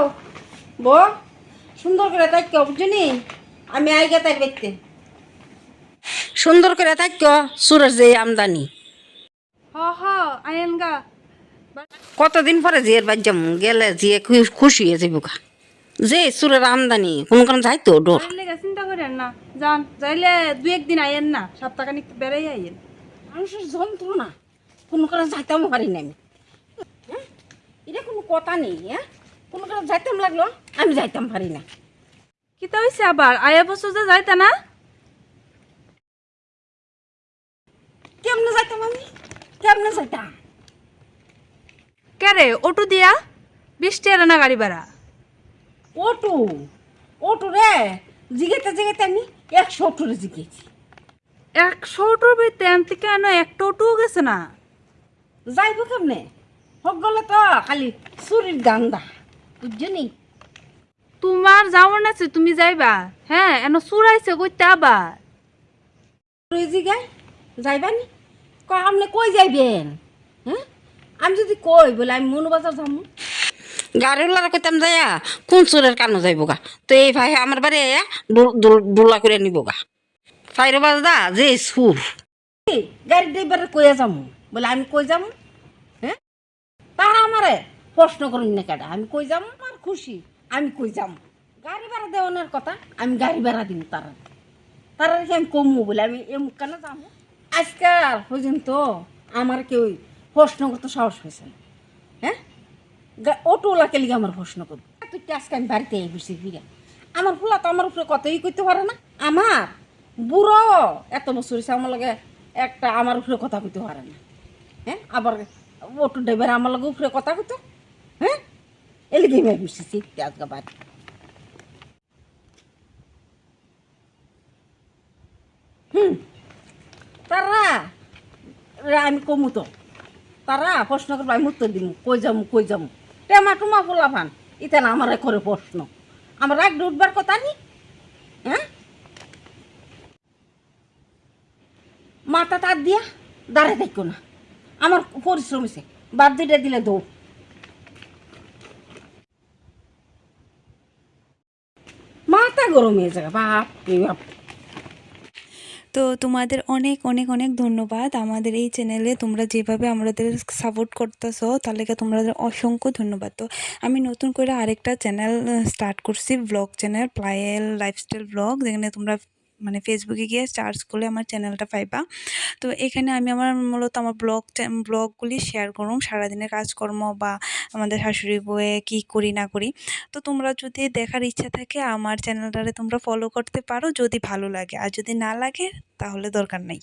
যাও বো সুন্দর করে তাইক বুঝলি? আমি আইগা তাই দেখতে সুন্দর করে তাইক সুরের যে আমদানি। হ হ আয়েন গা। কতদিন পরে জিয়ের বাদ যাম গেলে জিয়ে খুশি হয়ে যাব গা। যে সুরের আমদানি কোন কোন যাইতো ডোর। চিন্তা করেন না। যান যাইলে দু একদিন আইয়েন না সপ্তাহখানিক বেড়াই আইয়েন মানুষের যন্ত্রণা কোনো কারণে যাইতাম পারি না আমি। হ্যাঁ? এটা কোনো কথা নেই হ্যাঁ? কোনো কারণে যাইতাম লাগল? আমি যাইতাম পারি না। কিতা হইছে আবার? আয়া বছর যে যাইতা না? কেমনে যাইতাম আমি? কেমনে যাইতাম? কেরে অটো দিয়া? বিশ টাকা না গাড়ি ভাড়া? ওটু ওটু রে জিগেতে জিগেতে আমি একশো ওটুরে জিগেছি একশো অটোর ভিতরে আনতে কেন একটা অটোও গেছে না? যাইব কেমনে? হোক গলে তো খালি চুরির গান্দা বুঝছনি তোমার যাওয়ার আছে তুমি যাইবা। হ্যাঁ এন চুরাইছে কইতে আবার। তুই জিগাই যাইবানি? ক আপনি কই যাইবেন? হ্যাঁ? আমি যদি কই বলে আমি মনুবাজার যাম। গাড়িওয়ালার কইতাম যাইয়া কোন চোরের কানো যাইব গা তো এই ভাই আমার বাড়ি দোল- দোলা করে নিব গা ফাইরে বাজদা যে সুর। গাড়ি ড্রাইভারে কইয়া যাম। বলে আমি কই যাম? হ্যাঁ? তারা আমারে। প্রশ্ন করুন না কেডা আমি কই যাম আর খুশি? আমি কই যাম? গাড়ি ভাড়া দেওয়ানোর কথা, আমি গাড়ি ভাড়া দিম তারা। তারা আমি কমু বলে, আমি এমুক কেন যাব? আজকাল পর্যন্ত আমার কেউ প্রশ্ন করতে সাহস হয়েছে না। হ্যাঁ? অটোওয়ালাকে লিগে আমার প্রশ্ন করব। তুই আজকে আমি বাড়িতে বসে ফিরে? আমার ফুলা তো আমার উপরে কতই করতে পারে না? আমার বুড়ো এত বছর হয়েছে আমার লগে একটা আমার উপরে কথা কইতে পারে না। হ্যাঁ? আবার অটো ড্রাইভার আমার লগে উপরে কথা কইতো। হ্যাঁ? বসেছি বাড়ি? হুম। তারা, রে, আমি কমু তারা প্রশ্ন করব, আমি উত্তর দিব কই যামু কই যামু? টেমা টুমা ফুলা ফান ইতে না আমার করে প্রশ্ন। আমার রাগ কথা নি? হ্যাঁ? মাথা তার দিয়া, দাঁড়ায় দেখো না। আমার পরিশ্রম হয়েছে বাদ দিলে দৌড় মাথা গরম হয়ে যাবে, বাপ বাপ। তো তোমাদের অনেক অনেক অনেক ধন্যবাদ আমাদের এই চ্যানেলে তোমরা যেভাবে আমাদের সাপোর্ট করতেছো তাহলে লেগে তোমাদের অসংখ্য ধন্যবাদ। তো আমি নতুন করে আরেকটা চ্যানেল স্টার্ট করছি ব্লগ চ্যানেল প্লায়েল লাইফস্টাইল ব্লগ যেখানে তোমরা মানে ফেসবুকে গিয়ে সার্চ করলে আমার চ্যানেলটা পাইবা। তো এখানে আমি আমার মূলত আমার ব্লগ ব্লগগুলি শেয়ার করুন সারাদিনের কাজকর্ম বা আমাদের শাশুড়ি বয়ে কি করি, না করি। তো তোমরা যদি দেখার ইচ্ছা থাকে আমার চ্যানেলটারে তোমরা ফলো করতে পারো। যদি ভালো লাগে। আর যদি না লাগে, তাহলে দরকার নাই।